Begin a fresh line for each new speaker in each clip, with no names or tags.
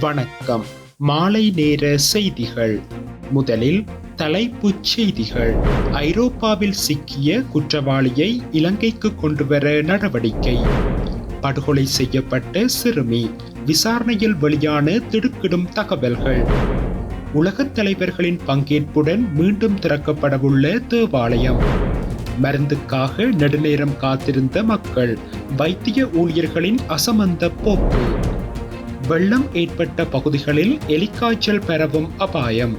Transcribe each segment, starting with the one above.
வணக்கம். மாலை நேர செய்திகள். முதலில் தலைப்புச் செய்திகள். ஐரோப்பாவில் சிக்கிய குற்றவாளியை இலங்கைக்கு கொண்டுவர நடவடிக்கை. படுகொலை செய்யப்பட்ட சிறுமி. விசாரணையில் வெளியான திடுக்கிடும் தகவல்கள். உலகத் தலைவர்களின் பங்கேற்புடன் மீண்டும் திறக்கப்படவுள்ள தேவாலயம். மருந்துக்காக நெடுநேரம் காத்திருந்த மக்கள் வைத்திய ஊழியர்களின் அசமந்த போக்கு. வெள்ளம் ஏற்பட்ட பகுதிகளில் எலிக்காய்ச்சல் பரவும் அபாயம்.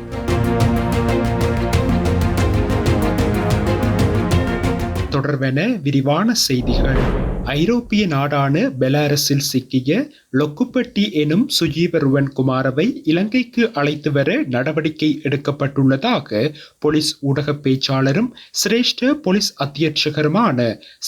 தொடர்பென விரிவான செய்திகள். ஐரோப்பிய நாடான பெலாரஸில் சிக்கிய லொக்குப்பட்டி எனும் சுஜீவருவன் குமாரவை இலங்கைக்கு அழைத்து வர நடவடிக்கை எடுக்கப்பட்டுள்ளதாக போலீஸ் ஊடக பேச்சாளரும் சிரேஷ்ட போலீஸ் அத்தியட்சகருமான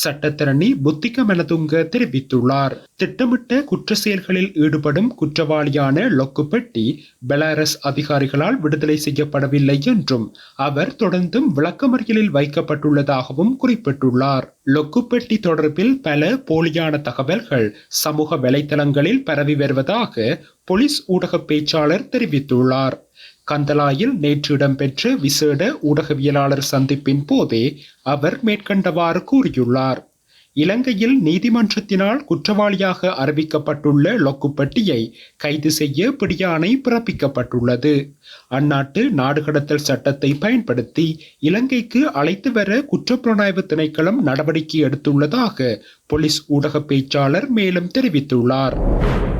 சட்டத்தரணி புத்திக மனதுங்க தெரிவித்துள்ளார். திட்டமிட்ட குற்ற செயல்களில் ஈடுபடும் குற்றவாளியான லொக்குப்பட்டி பெலாரஸ் அதிகாரிகளால் விடுதலை செய்யப்படவில்லை என்றும் அவர் தொடர்ந்தும் விளக்கமறியலில் வைக்கப்பட்டுள்ளதாகவும் குறிப்பிட்டுள்ளார். லொக்குப்பெட்டி தொடர்பில் பல போலியான தகவல்கள் சமூக வலைதளங்களில் பரவி வருவதாக போலீஸ் ஊடக பேச்சாளர் தெரிவித்துள்ளார். கந்தலாயில் நேற்று இடம்பெற்ற விசேட ஊடகவியலாளர் சந்திப்பின் போதே அவர் மேற்கண்டவாறு கூறியுள்ளார். இலங்கையில் நீதிமன்றத்தினால் குற்றவாளியாக அறிவிக்கப்பட்டுள்ள லொக்குப்பட்டியை கைது செய்ய பிடியாணை பிறப்பிக்கப்பட்டுள்ளது. அந்நாட்டு நாடு கடத்தல் சட்டத்தை பயன்படுத்தி இலங்கைக்கு அழைத்து வர குற்றப்புலனாய்வு திணைக்களம் நடவடிக்கை எடுத்துள்ளதாக போலீஸ் ஊடக பேச்சாளர் மேலும் தெரிவித்துள்ளார்.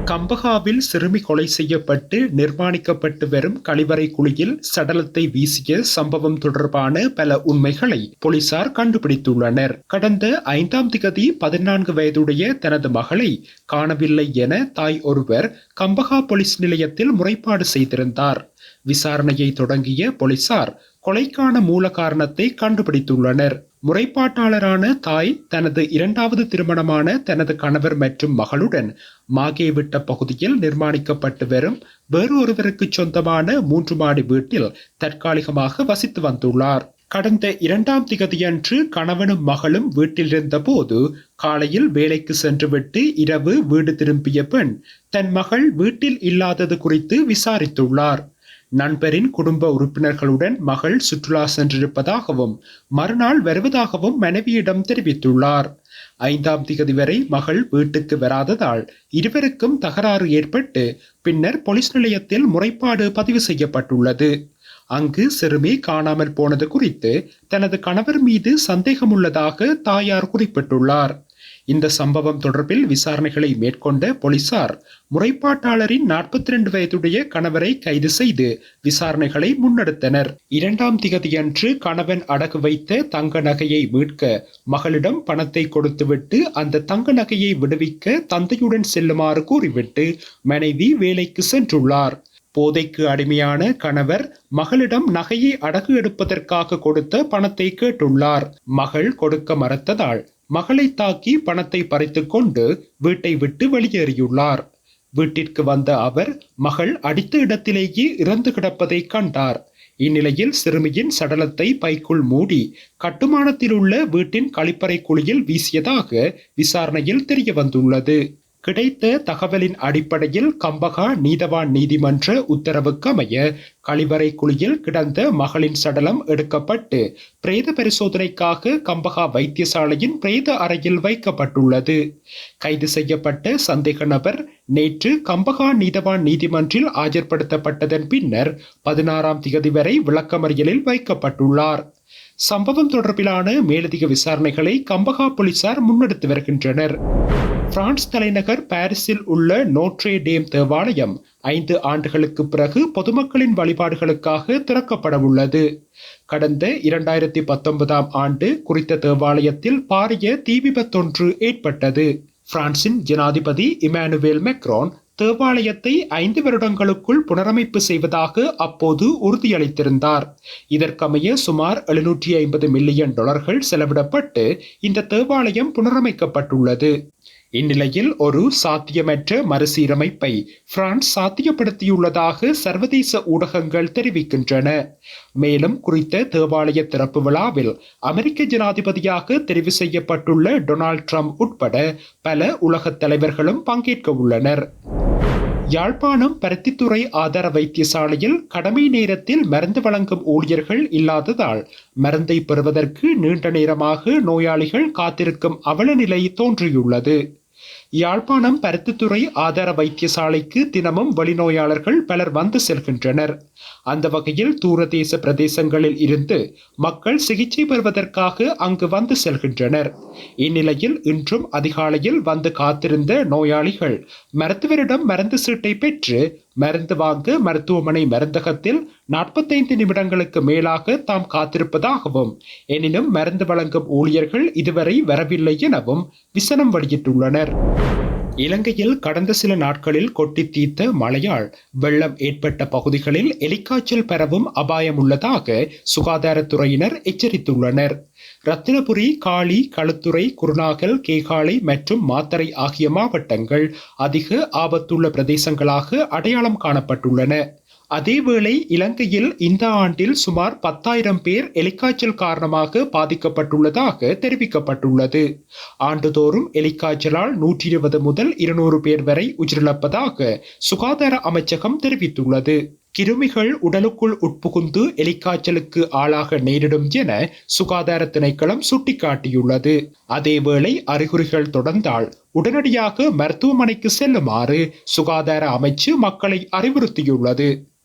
கம்பகாவில் சிறுமி கொலை செய்யப்பட்டு நிர்மாணிக்கப்பட்டு வரும் கழிவறை குழியில் சடலத்தை வீசிய சம்பவம் தொடர்பான பல உண்மைகளை போலீசார் கண்டுபிடித்துள்ளனர். கடந்த ஐந்தாம் திகதி பதினான்கு வயதுடைய தனது மகளை காணவில்லை என தாய் ஒருவர் கம்பகா போலீஸ் நிலையத்தில் முறைப்பாடு செய்திருந்தார். விசாரணையை தொடங்கிய போலீசார் கொலைக்கான மூல காரணத்தை கண்டுபிடித்துள்ளனர். முறைப்பாட்டாளரான தாய் தனது இரண்டாவது திருமணமான தனது கணவர் மற்றும் மகளுடன் மாகேவிட்ட பகுதியில் நிர்மாணிக்கப்பட்டு வரும் வேறொருவருக்கு சொந்தமான மூன்று மாடி வீட்டில் தற்காலிகமாக வசித்து வந்துள்ளார். கடந்த இரண்டாம் திகதியன்று கணவனும் மகளும் வீட்டிலிருந்த போது காலையில் வேலைக்கு சென்றுவிட்டு இரவு வீடு திரும்பிய பெண் தன் மகள் வீட்டில் இல்லாதது குறித்து விசாரித்துள்ளார். நண்பரின் குடும்ப உறுப்பினர்களுடன் மகள் சுற்றுலா சென்றிருப்பதாகவும் மறுநாள் வருவதாகவும் மனைவியிடம் தெரிவித்துள்ளார். ஐந்தாம் திகதி வரை மகள் வீட்டுக்கு வராததால் இருவருக்கும் தகராறு ஏற்பட்டு பின்னர் போலீஸ் நிலையத்தில் முறைப்பாடு பதிவு செய்யப்பட்டுள்ளது. அங்கு சிறுமி காணாமல் போனது குறித்து தனது கணவர் மீது சந்தேகமுள்ளதாக தாயார் குறிப்பிட்டுள்ளார். இந்த சம்பவம் தொடர்பில் விசாரணைகளை மேற்கொண்ட போலீசார் முறைப்பாட்டாளரின் நாற்பத்தி ரெண்டு வயதுடைய கணவரை கைது செய்து விசாரணைகளை முன்னெடுத்தனர். இரண்டாம் திகதியன்று கணவன் அடகு வைத்த தங்க நகையை மீட்க மகளிடம் பணத்தை கொடுத்துவிட்டு அந்த தங்க நகையை விடுவிக்க தந்தையுடன் செல்லுமாறு கூறிவிட்டு மனைவி வேலைக்கு சென்றுள்ளார். போதைக்கு அடிமையான கணவர் மகளிடம் நகையை அடகு எடுப்பதற்காக கொடுத்த பணத்தை கேட்டுள்ளார். மகள் கொடுக்க மறுத்ததால் மகளை தாக்கி பணத்தை பறித்து கொண்டு வீட்டை விட்டு வெளியேறியுள்ளார். வீட்டிற்கு வந்த அவர் மகள் அடித்த இடத்திலேயே இறந்து கிடப்பதை கண்டார். இந்நிலையில் சிறுமியின் சடலத்தை பைக்குள் மூடி கட்டுமானத்தில் உள்ள வீட்டின் கழிப்பறை குழியில் வீசியதாக விசாரணையில் தெரிய வந்துள்ளது கிடைத்த தகவலின் அடிப்படையில் கம்பகா நீதவான் நீதிமன்ற உத்தரவுக்கமைய கழிவறை குழியில் கிடந்த மகளின் சடலம் எடுக்கப்பட்டு பிரேத பரிசோதனைக்காக கம்பகா வைத்தியசாலையின் பிரேத அறையில் வைக்கப்பட்டுள்ளது. கைது செய்யப்பட்ட சந்தேக நபர் நேற்று கம்பகா நீதவான் நீதிமன்றில் ஆஜர்படுத்தப்பட்டதன் பின்னர் பதினாறாம் திகதி வரை விளக்கமறியலில் வைக்கப்பட்டுள்ளார். சம்பவம் தொடர்பிலான மேலதிக விசாரணைகளை கம்பகா போலீசார் முன்னெடுத்து வருகின்றனர். பிரான்ஸ் தலைநகர் பாரிஸில் உள்ள நோட்ரே டேம் தேவாலயம் ஐந்து ஆண்டுகளுக்கு பிறகு பொதுமக்களின் வழிபாடுகளுக்காக திறக்கப்பட உள்ளது. கடந்த இரண்டாயிரத்தி பத்தொன்பதாம் ஆண்டு குறித்த தேவாலயத்தில் பாரிய தீ விபத்தொன்று ஏற்பட்டது. பிரான்சின் ஜனாதிபதி இமானுவேல் மெக்ரோன் தேவாலயத்தை ஐந்து வருடங்களுக்குள் புனரமைப்பு செய்வதாக அப்போது உறுதியளித்திருந்தார். இதற்கமைய சுமார் எழுநூற்றி ஐம்பது மில்லியன் டாலர்கள் செலவிடப்பட்டு இந்த தேவாலயம் புனரமைக்கப்பட்டுள்ளது. இந்நிலையில் ஒரு சாத்தியமற்ற மறுசீரமைப்பை பிரான்ஸ் சாத்தியப்படுத்தியுள்ளதாக சர்வதேச ஊடகங்கள் தெரிவிக்கின்றன. மேலும் குறித்த தேவாலய திறப்பு விழாவில் அமெரிக்க ஜனாதிபதியாக தெரிவு செய்யப்பட்டுள்ள டொனால்ட் ட்ரம்ப் உட்பட பல உலகத் தலைவர்களும் பங்கேற்க உள்ளனர் யாழ்ப்பாணம் பருத்தித்துறை ஆதார வைத்தியசாலையில் கடமை நேரத்தில் மருந்து வழங்கும் ஊழியர்கள் இல்லாததால் மருந்தை பெறுவதற்கு நீண்ட நேரமாக நோயாளிகள் காத்திருக்கும் அவல நிலை தோன்றியுள்ளது. யாழ்ப்பாணம் பருத்தித்துறை ஆதார வைத்தியசாலைக்கு தினமும் வெளிநோயாளர்கள் பலர் வந்து செல்கின்றனர். அந்த வகையில் தூரதேச பிரதேசங்களில் இருந்து மக்கள் சிகிச்சை பெறுவதற்காக அங்கு வந்து செல்கின்றனர். இந்நிலையில் இன்றும் அதிகாலையில் வந்து காத்திருந்த நோயாளிகள் மருத்துவரிடம் மருந்து சீட்டை பெற்று மருந்து வாங்க மருத்துவமனை மருந்தகத்தில் நாற்பத்தைந்து நிமிடங்களுக்கு மேலாக தாம் காத்திருப்பதாகவும் எனினும் மருந்து வழங்கும் ஊழியர்கள் இதுவரை வரவில்லை எனவும் விசனம் வெளியிட்டுள்ளனர். இலங்கையில் கடந்த சில நாட்களில் கொட்டி தீர்த்த மழையால் வெள்ளம் ஏற்பட்ட பகுதிகளில் எலிக்காய்ச்சல் பரவும் அபாயம் உள்ளதாக சுகாதாரத்துறையினர் எச்சரித்துள்ளனர். ரத்தினபுரி காளி களுத்துறை குருநாகல் கேகாலை மற்றும் மாத்தரை ஆகிய மாவட்டங்கள் அதிக ஆபத்துள்ள பிரதேசங்களாக அடையாளம் காணப்பட்டுள்ளன. அதேவேளை இலங்கையில் இந்த ஆண்டில் சுமார் பத்தாயிரம் பேர் எலிக்காய்ச்சல் காரணமாக பாதிக்கப்பட்டுள்ளதாக தெரிவிக்கப்பட்டுள்ளது. ஆண்டுதோறும் எலிக்காய்ச்சலால் நூற்றி இருபது முதல் இருநூறு பேர் வரை உயிரிழப்பதாக சுகாதார அமைச்சகம் தெரிவித்துள்ளது. கிருமிகள் உடலுக்குள் உட்புகுந்து எலிக்காய்ச்சலுக்கு ஆளாக நேரிடும் என சுகாதார திணைக்களம் சுட்டிக்காட்டியுள்ளது. அதேவேளை அறிகுறிகள் தொடர்ந்தால் உடனடியாக மருத்துவமனைக்கு செல்லுமாறு சுகாதார அமைச்சு மக்களை அறிவுறுத்தியுள்ளது.